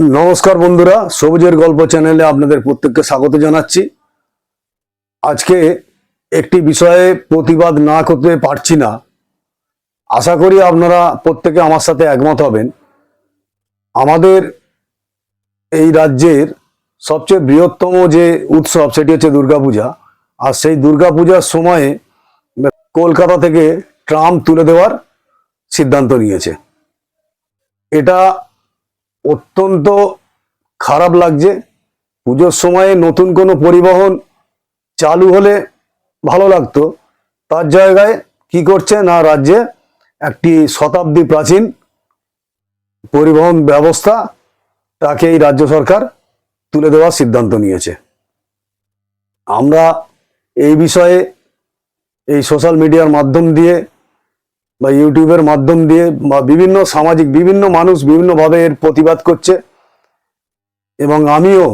নমস্কার বন্ধুরা, সবুজের গল্প চ্যানেলে আপনাদের প্রত্যেককে স্বাগত জানাচ্ছি। আজকে একটি বিষয়ে প্রতিবাদ না করতে পারছি না। আশা করি আপনারা প্রত্যেকে আমার সাথে একমত হবেন। আমাদের এই রাজ্যের সবচেয়ে বৃহত্তম যে উৎসব, সেটি হচ্ছে দুর্গাপূজা। আর সেই দুর্গাপূজার সময়ে কলকাতা থেকে ট্রাম তুলে দেওয়ার সিদ্ধান্ত নিয়েছে। এটা অত্যন্ত খারাপ লাগছে। পুজোর সময়ে নতুন কোনো পরিবহন চালু হলে ভালো লাগতো। তার জায়গায় কি করছে না রাজ্যে একটি শতাব্দী প্রাচীন পরিবহন ব্যবস্থা তাকে এই রাজ্য সরকার তুলে দেওয়ার সিদ্ধান্ত নিয়েছে। আমরা এই বিষয়ে এই সোশ্যাল মিডিয়ার মাধ্যম দিয়ে বা ইউটিউবের মাধ্যম দিয়ে বা বিভিন্ন সামাজিক, বিভিন্ন মানুষ বিভিন্নভাবে এর প্রতিবাদ করছে। এবং আমিও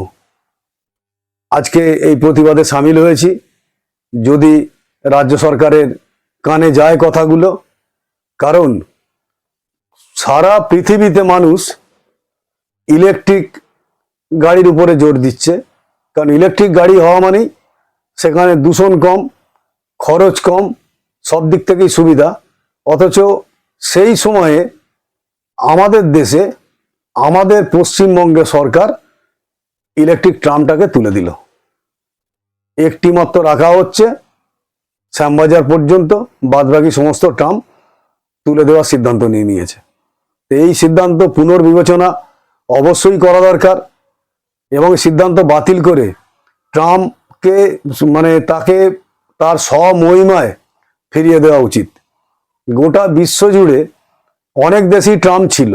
আজকে এই প্রতিবাদে সামিল হয়েছি। যদি রাজ্য সরকারের কানে যায় কথাগুলো, কারণ সারা পৃথিবীতে মানুষ ইলেকট্রিক গাড়ির উপরে জোর দিচ্ছে। কারণ ইলেকট্রিক গাড়ি হওয়া মানেই সেখানে দূষণ কম, খরচ কম, সব দিক থেকেই সুবিধা। অথচ সেই সময়ে আমাদের দেশে, আমাদের পশ্চিমবঙ্গে সরকার ইলেকট্রিক ট্রামটাকে তুলে দিল। একটি মাত্র রাখা হচ্ছে শ্যামবাজার পর্যন্ত, বাদবাকি সমস্ত ট্রাম তুলে দেওয়ার সিদ্ধান্ত নিয়ে নিয়েছে। এই সিদ্ধান্ত পুনর্বিবেচনা অবশ্যই করা দরকার এবং সিদ্ধান্ত বাতিল করে ট্রাম্পকে মানে তাকে তার স্বমহিমায় ফিরিয়ে দেওয়া উচিত। গোটা বিশ্ব জুড়ে অনেক দেশেই ট্রাম্প ছিল।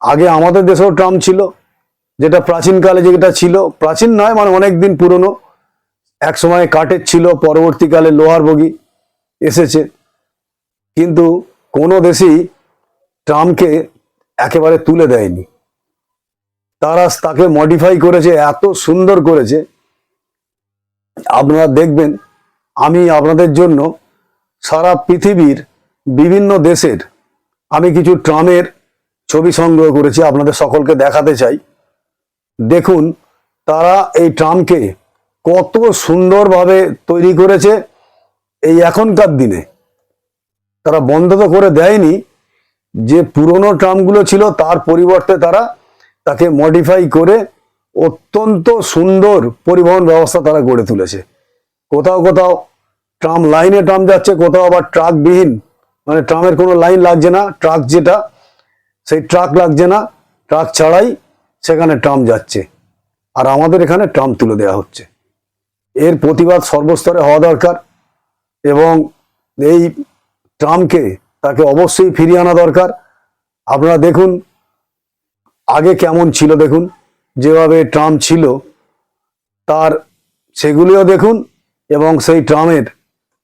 আগে আমাদের দেশেও ট্রাম্প ছিল, যেটা প্রাচীনকালে যেটা ছিল। প্রাচীন নয় মানে অনেক দিন পুরনো। এক সময় কাঠের ছিল, পরবর্তীকালে লোহার বগি এসেছে। কিন্তু কোনো দেশই ট্রাম্পকে একেবারে তুলে দেয়নি। তারা তাকে মডিফাই করেছে, এত সুন্দর করেছে। আপনারা দেখবেন, আমি আপনাদের জন্য সারা পৃথিবীর বিভিন্ন দেশের, আমি কিছু ট্রামের ছবি সংগ্রহ করেছি, আপনাদের সকলকে দেখাতে চাই। দেখুন, তারা এই ট্রামকে কত সুন্দরভাবে তৈরি করেছে এই এখনকার দিনে। তারা বন্ধ তো করে দেয়নি, যে পুরনো ট্রামগুলো ছিল তার পরিবর্তে তারা তাকে মডিফাই করে অত্যন্ত সুন্দর পরিবহন ব্যবস্থা তারা গড়ে তুলেছে। কোথাও কোথাও ট্রাম লাইনে ট্রাম যাচ্ছে, কোথাও আবার ট্রাকবিহীন মানে ট্রামের কোনো লাইন লাগছে না, ট্রাক যেটা, সেই ট্রাক লাগছে না, ট্রাক ছাড়াই সেখানে ট্রাম যাচ্ছে। আর আমাদের এখানে ট্রাম তুলে দেওয়া হচ্ছে। এর প্রতিবাদ সর্বস্তরে হওয়া দরকার এবং এই ট্রামকে তাকে অবশ্যই ফিরিয়ে আনা দরকার। আপনারা দেখুন, আগে কেমন ছিল দেখুন, যেভাবে ট্রাম ছিল, তার সেগুলিও দেখুন এবং সেই ট্রামের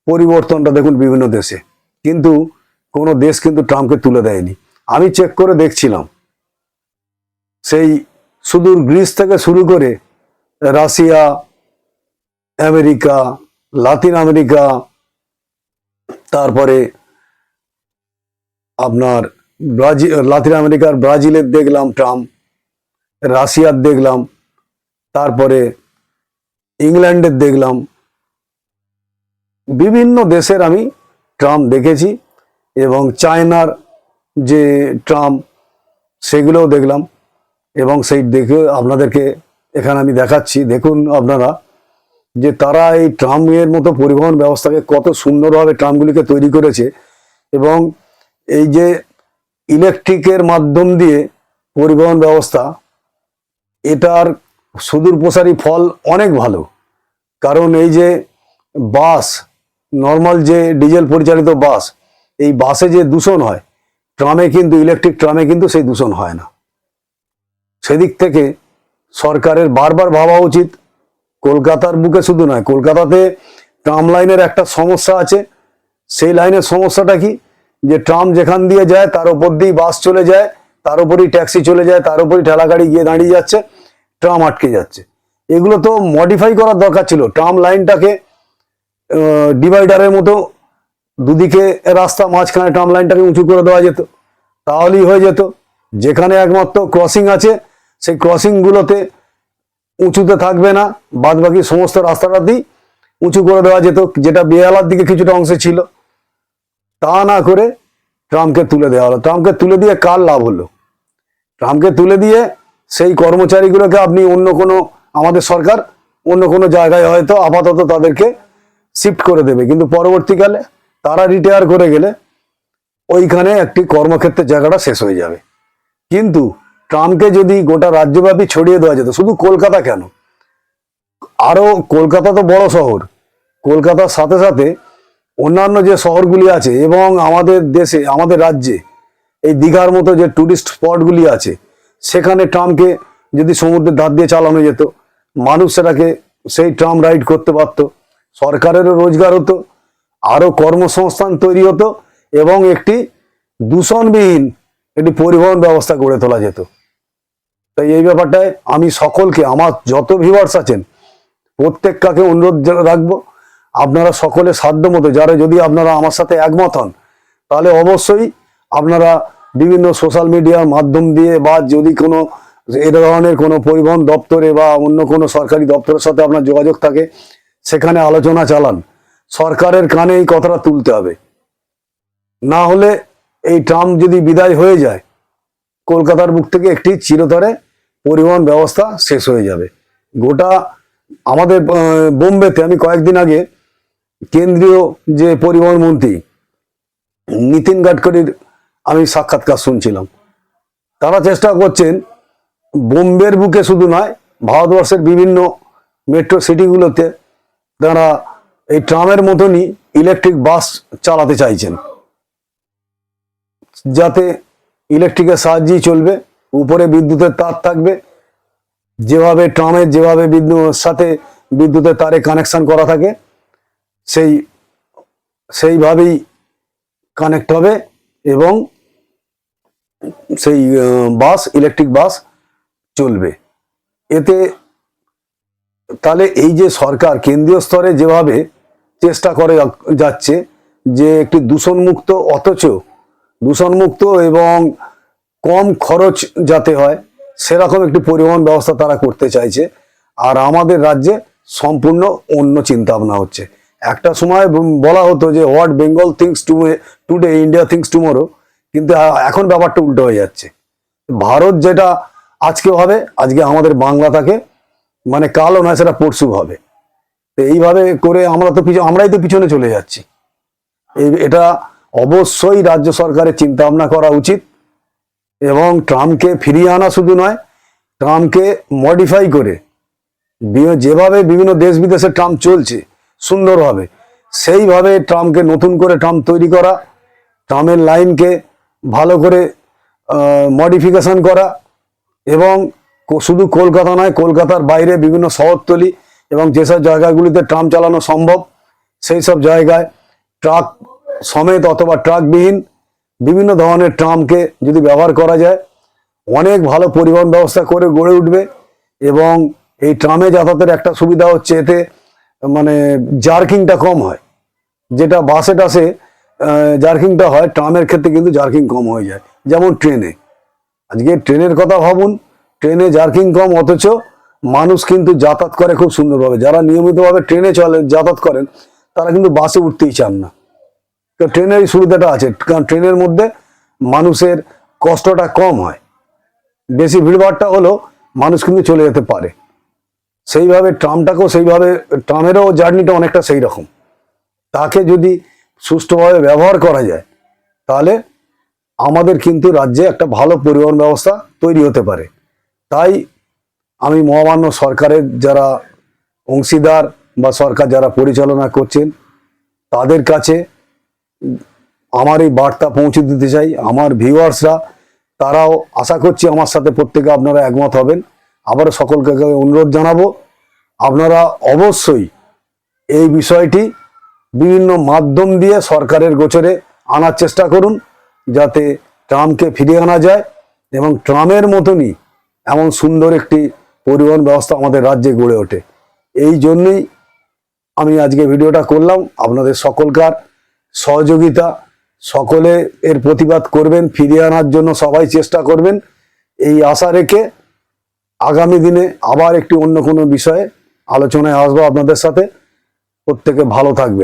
পরিবর্তনটা দেখুন বিভিন্ন দেশে। কিন্তু কোনো দেশ কিন্তু ট্রাম্পকে তুলে দেয়নি। আমি চেক করে দেখছিলাম। সেই সুদূর গ্রিস থেকে শুরু করে রাশিয়া, আমেরিকা, লাতিন আমেরিকা, তারপরে আপনার ব্রাজিল লাতিন আমেরিকার ব্রাজিলের দেখলাম, ট্রাম্প, রাশিয়ার দেখলাম, তারপরে ইংল্যান্ডের দেখলাম। বিভিন্ন দেশের আমি ট্রাম্প দেখেছি এবং চায়নার যে ট্রাম্প, সেগুলোও দেখলাম এবং সেই দেখে আপনাদেরকে এখানে আমি দেখাচ্ছি। দেখুন আপনারা যে তারা এই ট্রামের মতো পরিবহন ব্যবস্থাকে কত সুন্দরভাবে ট্রামগুলিকে তৈরি করেছে এবং এই যে ইলেকট্রিকের মাধ্যম দিয়ে পরিবহন ব্যবস্থা, এটার সুদূর প্রসারী ফল অনেক ভালো। কারণ এই যে বাস নর্মাল যে ডিজেল পরিচালিত বাস এই বাসে যে দূষণ হয়, ট্রামে কিন্তু ইলেকট্রিক ট্রামে কিন্তু সেই দূষণ হয় না। সেদিক থেকে সরকারের বারবার ভাবা উচিত, কলকাতার বুকে শুধু নয়, কলকাতাতে ট্রাম লাইনের একটা সমস্যা আছে। সেই লাইনের সমস্যাটা কি? যে ট্রাম যেখান দিয়ে যায়, তার উপর দিয়েই বাস চলে যায়, তার উপরেই ট্যাক্সি চলে যায়, তার উপরেই ঠেলা গাড়ি গিয়ে দাঁড়িয়ে যাচ্ছে ট্রাম আটকে যাচ্ছে। এগুলো তো মডিফাই করার দরকার ছিল। ট্রাম লাইনটাকে ডিভাইডারের মতো দুদিকে রাস্তা মাঝখানে ট্রাম লাইনটাকে উঁচু করে দেওয়া যেত। তাহলেই হয়ে যেত। যেখানে একমাত্র ক্রসিং আছে, সেই ক্রসিংগুলোতে উঁচুতে থাকবে না। বাদ বাকি সমস্ত রাস্তাটাতেই উঁচু করে দেওয়া যেত, যেটা বেহালার দিকে কিছুটা অংশে ছিল। তা না করে ট্রাম্পকে তুলে দেওয়া হলো। ট্রাম্পকে তুলে দিয়ে কার লাভ হলো? ট্রাম্পকে তুলে দিয়ে সেই কর্মচারীগুলোকে আপনি অন্য কোনো, আমাদের সরকার অন্য কোনো জায়গায় হয়তো আপাতত তাদেরকে শিফট করে দেবে। কিন্তু পরবর্তীকালে তারা রিটায়ার করে গেলে ওইখানে একটি কর্মক্ষেত্রের জায়গাটা শেষ হয়ে যাবে। কিন্তু ট্রাম্পকে যদি গোটা রাজ্যব্যাপী ছড়িয়ে দেওয়া যেত, শুধু কলকাতা কেন? আরও কলকাতা তো বড় শহর। কলকাতার সাথে সাথে অন্যান্য যে শহরগুলি আছে এবং আমাদের দেশে, আমাদের রাজ্যে, এই দীঘার মতো যে ট্যুরিস্ট স্পটগুলি আছে, সেখানে ট্রামকে যদি সমুদ্রের ধার দিয়ে চালানো যেত, মানুষ সেটাকে, সেই ট্রাম রাইড করতে পারত। সরকারেরও রোজগার হতো, আরও কর্মসংস্থান তৈরি হতো এবং একটি দূষণবিহীন একটি পরিবহন ব্যবস্থা গড়ে তোলা যেত। তাই এই ব্যাপারটায় আমি সকলকে, আমার যত ভিউয়ার্স আছেন, প্রত্যেককে অনুরোধ রাখব, আপনারা সকলে সাধ্য মতো যারা যদি আপনারা আমার সাথে একমত হন, তাহলে অবশ্যই আপনারা বিভিন্ন সোশ্যাল মিডিয়ার মাধ্যম দিয়ে বা যদি কোনো এ ধরনের কোনো পরিবহন দপ্তরে বা অন্য কোনো সরকারি দপ্তরের সাথে আপনার যোগাযোগ থাকে সেখানে আলোচনা চালান। সরকারের কানে এই কথাটা তুলতে হবে। না হলে এই ট্রাম যদি বিদায় হয়ে যায়, কলকাতার বুক থেকে একটি চিরতরে পরিবহন ব্যবস্থা শেষ হয়ে যাবে। গোটা আমাদের বোম্বেতে আমি কয়েকদিন আগে কেন্দ্রীয় যে পরিবহন মন্ত্রী নীতিন গাডকরির আমি সাক্ষাৎকার শুনছিলাম। তারা চেষ্টা করছেন বোম্বের বুকে শুধু নয়, ভারতবর্ষের বিভিন্ন মেট্রো সিটিগুলোতে তারা এই ট্রামের মতনই ইলেকট্রিক বাস চালাতে চাইছেন। যাতে ইলেকট্রিকের সাহায্যেই চলবে, উপরে বিদ্যুতের তার থাকবে, যেভাবে ট্রামের যেভাবে বিদ্যুৎ সাথে বিদ্যুতের তারে কানেকশন করা থাকে, সেই, সেইভাবেই কানেক্ট হবে এবং সেই বাস ইলেকট্রিক বাস চলবে। এতে তাহলে এই যে সরকার কেন্দ্রীয় স্তরে যেভাবে চেষ্টা করে যাচ্ছে, যে একটি দূষণমুক্ত, অথচ দূষণমুক্ত এবং কম খরচ যাতে হয়, সেরকম একটি পরিবহন ব্যবস্থা তারা করতে চাইছে। আর আমাদের রাজ্যে সম্পূর্ণ অন্য চিন্তা ভাবনা হচ্ছে। একটা সময় বলা হতো যে what Bengal thinks to today India thinks tomorrow কিন্তু এখন ব্যাপারটা উল্টো হয়ে যাচ্ছে। ভারত যেটা আজকে হবে আজকে আমাদের বাংলা থাকে মানে কালও নয়, সেটা পরশু হবে। তো এইভাবে করে আমরা তো পিছনে আমরাই তো পিছনে চলে যাচ্ছি। এই এটা অবশ্যই রাজ্য সরকারের চিন্তা ভাবনা করা উচিত এবং ট্রাম্পকে ফিরিয়ে আনা শুধু নয়, ট্রাম্পকে মডিফাই করে যেভাবে বিভিন্ন দেশ বিদেশে ট্রাম্প চলছে, সুন্দরভাবে, সেইভাবে ট্রাম্পকে নতুন করে ট্রাম্প তৈরি করা, ট্রাম্পের লাইনকে ভালো করে মডিফিকেশন করা এবং শুধু কলকাতা নয়, কলকাতার বাইরে বিভিন্ন শহরতলি এবং যেসব জায়গাগুলিতে ট্রাম চালানো সম্ভব, সেই সব জায়গায় ট্রাক সমেত অথবা ট্রাকবিহীন বিভিন্ন ধরনের ট্রামকে যদি ব্যবহার করা যায়, অনেক ভালো পরিবহন ব্যবস্থা করে গড়ে উঠবে এবং এই ট্রামে যাতায়াতের একটা সুবিধা হচ্ছে, এতে মানে জার্কিংটা কম হয়। যেটা বাসে টাসে জার্কিংটা হয়, ট্রামের ক্ষেত্রে কিন্তু জার্কিং কম হয়ে যায়, যেমন ট্রেনে। আজকে ট্রেনের কথা ভাবুন ট্রেনে জার্কিং কম, অথচ মানুষ কিন্তু যাতায়াত করে খুব সুন্দরভাবে। যারা নিয়মিতভাবে ট্রেনে চলে, যাতায়াত করেন, তারা কিন্তু বাসে উঠতেই চান না। তো ট্রেনের এই সুবিধাটা আছে, কারণ ট্রেনের মধ্যে মানুষের কষ্টটা কম হয়। বেশি ভিড়ভাড়টা হলো মানুষ কিন্তু চলে যেতে পারে। সেইভাবে ট্রামটাকেও সেইভাবে, ট্রামেরও জার্নিটা অনেকটা সেই রকম। তাকে যদি সুষ্ঠুভাবে ব্যবহার করা যায়, তাহলে আমাদের কিন্তু রাজ্যে একটা ভালো পরিবহন ব্যবস্থা তৈরি হতে পারে। তাই আমি মহামান্য সরকারের যারা অংশীদার বা সরকার যারা পরিচালনা করছেন, তাদের কাছে আমার এই বার্তা পৌঁছে দিতে চাই। আমার ভিউয়ার্সরা, তারাও আশা করছি আমার সাথে প্রত্যেকে আপনারা একমত হবেন। আবারও সকলকে অনুরোধ জানাব, আপনারা অবশ্যই এই বিষয়টি বিভিন্ন মাধ্যম দিয়ে সরকারের গোচরে আনার চেষ্টা করুন, যাতে ট্রামকে ফিরিয়ে আনা যায় এবং ট্রামের মতনই এমন সুন্দর একটি পরিবহন ব্যবস্থা আমাদের রাজ্যে গড়ে ওঠে। এই জন্যই আমি আজকে ভিডিওটা করলাম। আপনাদের সকলকার সহযোগিতা, সকলে এর প্রতিবাদ করবেন, ফিরিয়ে আনার জন্য সবাই চেষ্টা করবেন। এই আশা রেখে আগামী দিনে আবার একটি অন্য কোনো বিষয়ে আলোচনায় আসব আপনাদের সাথে। প্রত্যেকে ভালো থাকবেন।